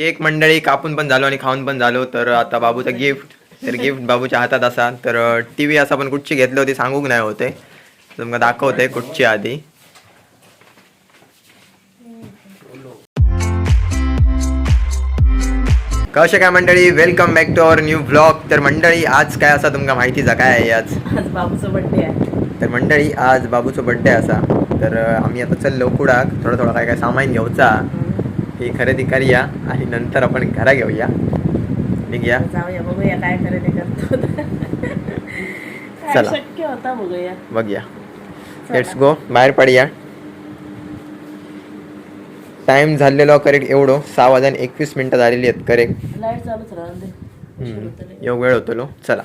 Cake मंडळी कापून पण झालो आणि खाऊन पण झालो. तर आता बाबूचा गिफ्ट तर गिफ्ट बाबूच्या हातात असा. तर टी व्ही असा पण कुठची घेतली होती सांगूक नाही होते. तुमका दाखवते कुठची आधी. कसे काय मंडळी? Welcome back to our new blog तर मंडळी आज काय असा तुमका माहितीचा काय आहे आज? आज बाबूचा बर्थडे आहे. तर मंडळी आज बाबूचा बड्डे असा. तर आम्ही आता चललो कुडाक थोडं थोडं काय काय सामान घेऊचा. ही खरेदी करूया आणि नंतर आपण घरा घेऊया. निघूया. जाऊया बघूया काय खरेदी करतो. चला. शक्य होता बघूया. बघूया. लेट्स गो बाहेर पडूया. टाइम झालेलो करेक्ट एवढं. सहा वाजून एकवीस मिनिटं झालेली आहेत करेक्ट लाइट चालूच राहून दे. उशीर होतो लय. एवढ वेळ होतो लो. चला.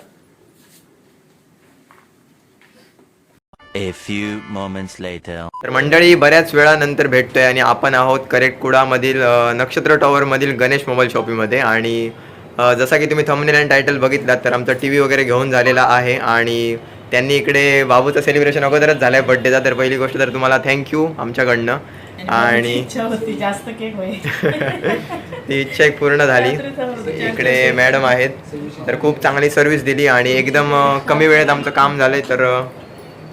A few moments later. तर मंडळी बऱ्याच वेळानंतर भेटतोय आणि आपण आहोत करेक्ट कुडामधील अ, नक्षत्र टॉवरमधील गणेश मोबाईल शॉपीमध्ये. आणि अ, जसा की तुम्ही थंबनेल आणि टायटल बघितलात तर आमचा टी व्ही वगैरे घेऊन झालेला आहे. आणि त्यांनी इकडे बाबूचं सेलिब्रेशन अगोदरच झालं आहे बड्डेचा तर पहिली गोष्ट तर तुम्हाला थँक्यू आमच्याकडनं. आणि इच्छा होती जास्त केक होईल. ती इच्छा एक पूर्ण झाली. इकडे मॅडम आहेत. तर खूप चांगली सर्व्हिस दिली आणि एकदम अ, कमी वेळेत आमचं काम झालंय. तर अ,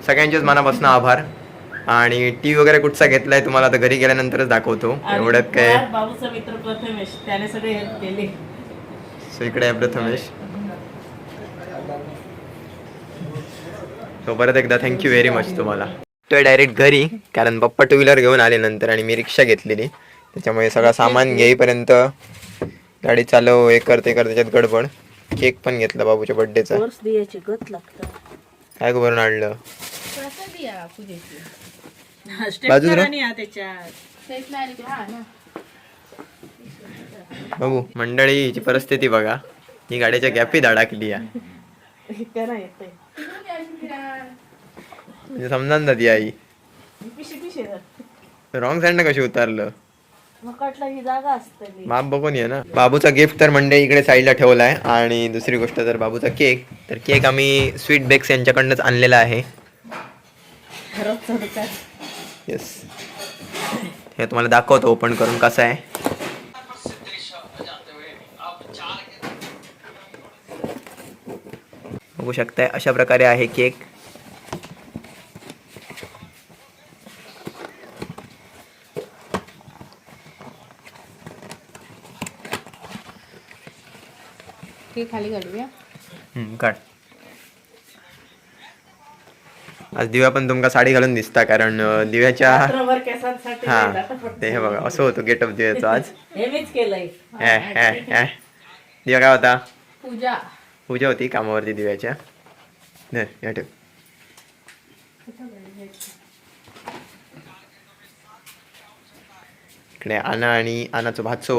सगळ्यांचेच मनापासून आभार. आणि टी वगैरे कुठचा घेतलाय तुम्हाला आता घरी गेल्यानंतरच दाखवतो. एवढ्यात काय? बाबूचा मित्र प्रथमेश त्याने सगळे हेल्प केली. सो इकडे आहे प्रथमेश. सो परत एकदा थँक्यू व्हेरी मच तुम्हाला. तो डायरेक्ट घरी कारण पप्पा टू व्हीलर घेऊन आले नंतर आणि मी रिक्षा घेतलेली. त्याच्यामुळे सगळं सामान घेईपर्यंत गाडी चालव हे कर ते कर त्याच्यात गडबड. केक पण घेतला बाबूच्या बर्थडेचा काय भरून आणलं? हा, step बाजूला? करा आणि हा त्याच्यात बाबू मंडळी हिची परिस्थिती बघा. ही गाडीच्या गॅपीत अडकली म्हणजे समजान ना ती आई रॉंग साईडनं कशी उतारलं? ही माप बघून ये ना. बाबूचा गिफ्ट तर मंडळी इकडे साईडला ठेवलाय. आणि दुसरी गोष्ट तर बाबूचा केक तर केक आम्ही स्वीट बेक्स यांच्याकडनंच आणलेला आहे. येस हे तुम्हाला दाखवतो ओपन करून कसं आहे. बघू शकताय अशा प्रकारे आहे केक ते खाली हम्म, काढ. आज दिव्या पण तुमका साडी घालून दिसता कारण दिव्याच्या हा. ते हे बघा असं होतं गेटअप दिव्याचं आज. हे मीच केलंय. हे, हे, हे. दिव्या काय होता? पूजा. पूजा होती कामावरती दिव्याच्या. या ठेव. इकडे आना आणि आनाचं भाचो.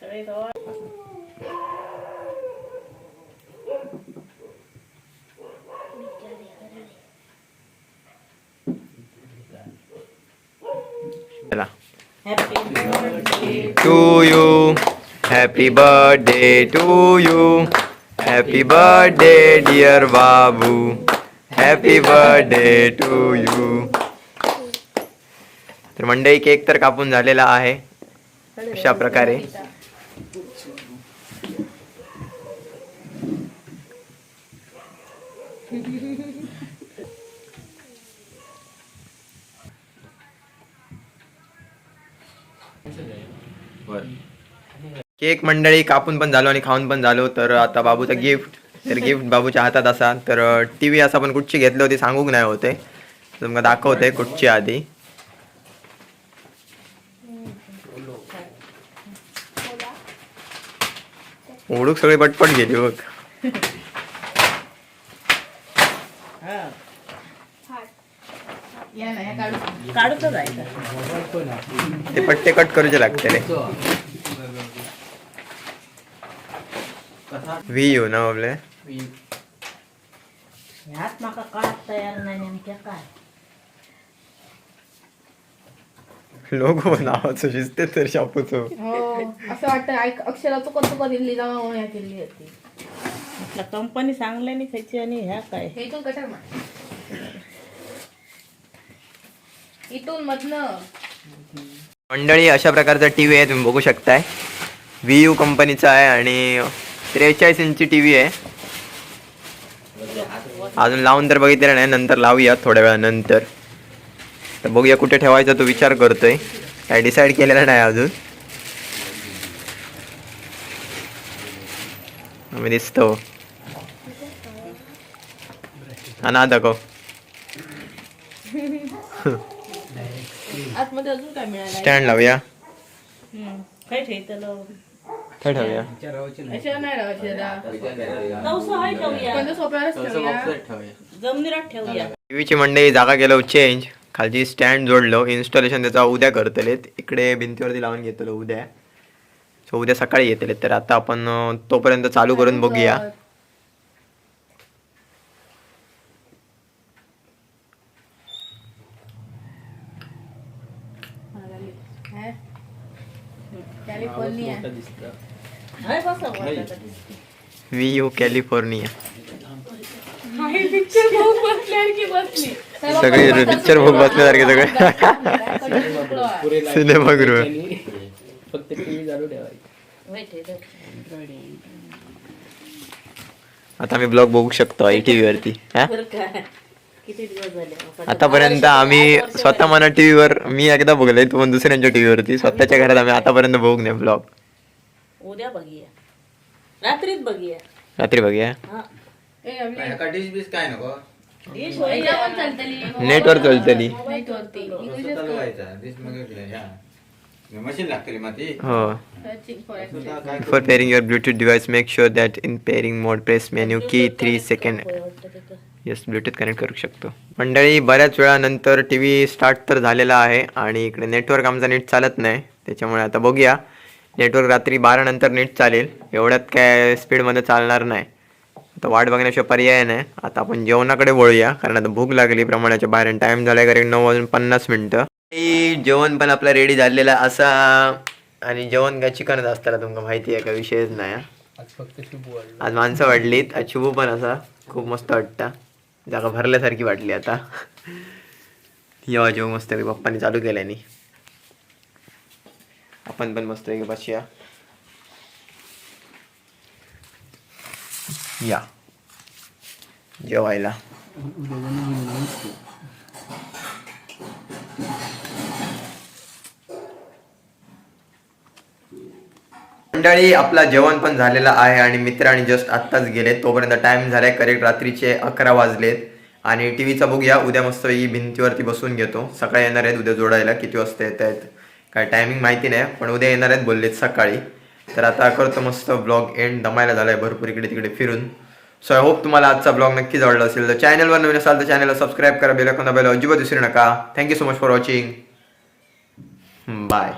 सगळे जवळ. चला Happy birthday. To you happy birthday to you happy birthday dear Babu happy birthday to you तर मंडई केक तर कापून झालेला आहे. अशा प्रकारे. केक मंडळी कापून पण झालो आणि खाऊन पण झालो तर आता बाबूचा गिफ्ट तर गिफ्ट बाबूच्या हातात असा. तर टी व्ही असा पण कुठची घेतली होती सांगूक नाही होते? तुमका दाखवते कुठची आधी. ओळख सगळी पटपट गेली बघ हा. या ना या काढू काढूच जायचं ते पट्टे कट करूचे लागते रे व्ही यू ना आपले? ह्यात माका तयार नाही नेमक्या काय. लोक नावाचं शिजते तर शापूचं. हो असं वाटतं ऐक अक्षराचं कोणतं कधी लिहिला म्हणून केली होती. कंपनी चांगल्या नाही खायची आणि ह्या काय? हे कशाला इथून मधनं मंडळी अशा प्रकारचा टी व्ही आहे तुम्ही बघू शकताय. व्ही यू कंपनीचा आहे आणि त्रेचाळीस इंची टी व्ही आहे. अजून लावून तर बघितलेलं नाही नंतर लावूया थोड्या वेळानंतर. तर बघूया कुठे ठेवायचा तो विचार करतोय. काय डिसाईड केलेला नाही अजून. आम्ही दिसतो. हा ना दाखव. आतमध्ये अजून काय मिळालं स्टँड लावूया. काय ठेवूया? अशा नाही राहायच्या तवसं आहे ठेवूया. कोणत्या सोप्यावरच ठेवूया? जमिनीरात ठेवूया. टीव्हीची मंडळी जागा केलो चेंज खालची स्टँड जोडलो इन्स्टॉलेशन त्याचा उद्या करतलेत. इकडे भिंतीवरती लावून घेतलो उद्या. सो उद्या सकाळी येतले तर आता आपण अं, तोपर्यंत चालू करून बघूया है? व्ही यू कॅलिफोर्निया सगळे पिक्चर बघ बसल्यासारखे सगळे सिनेमागृह फक्त टीव्ही चालू ठेवायची. आता आम्ही ब्लॉग बघू शकतो आई टी वरती हा बरं काय किती दिवस झाले? आपण आतापर्यंत आम्ही स्वतः मना टीव्हीवर मी एकदा बघलोय तू पण दुसऱ्यांच्या टीव्हीवरती. स्वतःच्या घरात आम्ही आतापर्यंत बघू नये ब्लॉग उद्या बघूया. रात्रीच बघूया. रात्री बघूया. हा. काय नको? नेटवर चलतली. नेटवरती इंग्लिशच चालवायचा डिश मग मशीन लागतली माती. हो. सर्चिंग फॉर काय For pairing your Bluetooth device, make sure that in pairing mode, press menu key 3 second. Yes Bluetooth connect करू शकतो. मंडळी बऱ्याच वेळानंतर टी व्ही स्टार्ट तर झालेला आहे आणि इकडे नेटवर्क आमचा नीट चालत नाही. त्याच्यामुळे आता बघूया. नेटवर्क रात्री बारा नंतर नीट चालेल. एवढ्यात काय स्पीडमध्ये चालणार नाही. आता वाट बघण्याशिवाय पर्याय नाही. आता आपण जेवणाकडे वळूया. कारण आता भूक लागली प्रमाणाच्या बाहेर टाईम झाला करेक्ट नऊ वाजून पन्नास मिनटं. जेवण पण आपलं रेडी झालेलं असा. आणि जेवण काय चिकनच असताना तुमका माहिती आहे का? विषयच नाही. हा. आज माणसं वाढलीत. आज शुभ पण असा. खूप मस्त वाटतं. जागा भरल्यासारखी वाटली आता. येवा जेव मस्त पप्पानी चालू केल्यानी आपण पण मस्त बसूया या. जेवायला. मंडळी आपला जेवण पण झालेला आहे आणि मित्र आणि जस्ट आत्ताच गेलेत तोपर्यंत टाइम झालाय. करेक्ट रात्रीचे अकरा वाजलेत. आणि टी व्हीचा बघूया उद्या मस्त ही भिंतीवरती बसून घेतो. सकाळी येणार आहेत. उद्या जोडायला किती वाजता येत आहेत. काय टायमिंग माहिती नाही पण उद्या येणार आहेत बोललेत सकाळी. तर आता करतो मस्त ब्लॉग एंड दमायला झालाय भरपूर इकडे तिकडे फिरून. सो आय होप तुम्हाला आजचा ब्लॉग नक्कीच आवडला असेल. तर चॅनलवर नवीन असाल तर चॅनलला सबस्क्राईब करा. बेल बेल अजिबात विसरू नका. Thank you so much for watching bye